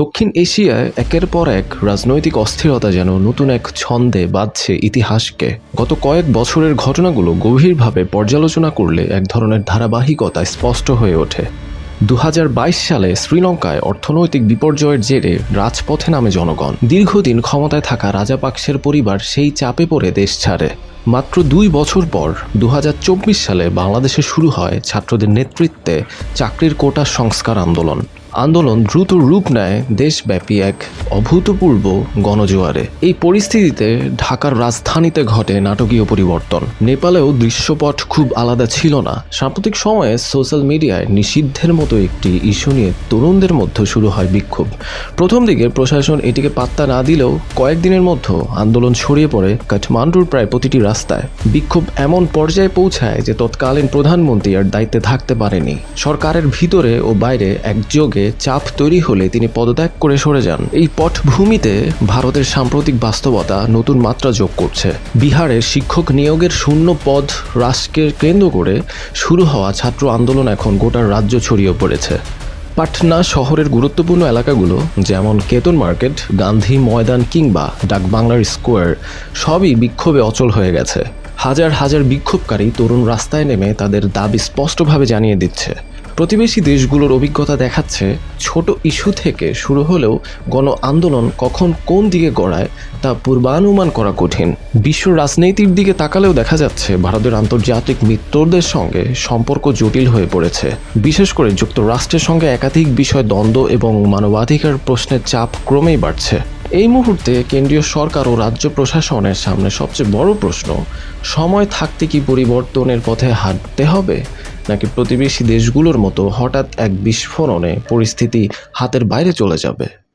দক্ষিণ এশিয়ায় একের পর এক রাজনৈতিক অস্থিরতা যেন নতুন এক ছন্দে বাঁধছে ইতিহাসকে। গত কয়েক বছরের ঘটনাগুলো গভীরভাবে পর্যালোচনা করলে এক ধরনের ধারাবাহিকতা স্পষ্ট হয়ে ওঠে। দু হাজার বাইশ সালে শ্রীলঙ্কায় অর্থনৈতিক বিপর্যয়ের জেরে রাজপথে নামে জনগণ। দীর্ঘদিন ক্ষমতায় থাকা রাজাপাকসের পরিবার সেই চাপে পড়ে দেশ ছাড়ে। মাত্র দুই বছর পর দু হাজার চব্বিশ সালে বাংলাদেশে শুরু হয় ছাত্রদের নেতৃত্বে চাকরির কোটা সংস্কার আন্দোলন। আন্দোলন দ্রুত রূপ নেয় দেশব্যাপী এক অভূতপূর্ব গণজোয়ারে। এই পরিস্থিতিতে ঢাকার রাজধানীতে ঘটে নাটকীয় পরিবর্তন। নেপালেও দৃশ্যপট খুব আলাদা ছিল না। সাম্প্রতিক সময়ে সোশ্যাল মিডিয়ায় নিষিদ্ধের মতো একটি ইস্যু নিয়ে তরুণদের মধ্যে শুরু হয় বিক্ষোভ। প্রথম দিকে প্রশাসন এটিকে পাত্তা না দিলেও কয়েকদিনের মধ্যে আন্দোলন ছড়িয়ে পড়ে কাঠমান্ডুর প্রায় প্রতিটি রাস্তায়। বিক্ষোভ এমন পর্যায়ে পৌঁছায় যে তৎকালীন প্রধানমন্ত্রী আর দায়িত্বে থাকতে পারেনি। সরকারের ভিতরে ও বাইরে একযোগে চাপ তৈরি হলে তিনি পদত্যাগ করে সরে যান। এই পটভূমিতে ভারতের সাম্প্রতিক বাস্তবতা নতুন মাত্রা যোগ করছে। বিহারের শিক্ষক নিয়োগের শূন্য পদ হ্রাসকে কেন্দ্র করে শুরু হওয়া ছাত্র আন্দোলন এখন গোটা রাজ্য ছড়িয়ে পড়েছে। পাটনা শহরের গুরুত্বপূর্ণ এলাকাগুলো, যেমন কেতন মার্কেট, গান্ধী ময়দান কিংবা ডাকবাংলার স্কোয়ার, সবই বিক্ষোভে অচল হয়ে গেছে। হাজার হাজার বিক্ষোভকারী তরুণ রাস্তায় নেমে তাদের দাবি স্পষ্টভাবে জানিয়ে দিচ্ছে। প্রতিবেশী দেশগুলোর অভিজ্ঞতা দেখাচ্ছে, ছোট ইস্যু থেকে শুরু হলেও গণ আন্দোলন কখন কোন দিকে গড়ায় তা পূর্বানুমান করা কঠিন। বিশ্ব রাজনীতির দিকে তাকালেও দেখা যাচ্ছে ভারতের আন্তর্জাতিক মিত্রদের সঙ্গে সম্পর্ক জটিল হয়ে পড়েছে। বিশেষ করে যুক্তরাষ্ট্রের সঙ্গে একাধিক বিষয় দ্বন্দ্ব এবং মানবাধিকার প্রশ্নের চাপ ক্রমেই বাড়ছে। এই মুহূর্তে কেন্দ্রীয় সরকার ও রাজ্য প্রশাসনের সামনে সবচেয়ে বড় প্রশ্ন, সময় থাকতে কি পরিবর্তনের পথে হাঁটতে হবে? নাকি প্রতিবেশী দেশগুলোর মতো হঠাৎ এক বিস্ফোরণে পরিস্থিতি হাতের বাইরে চলে যাবে?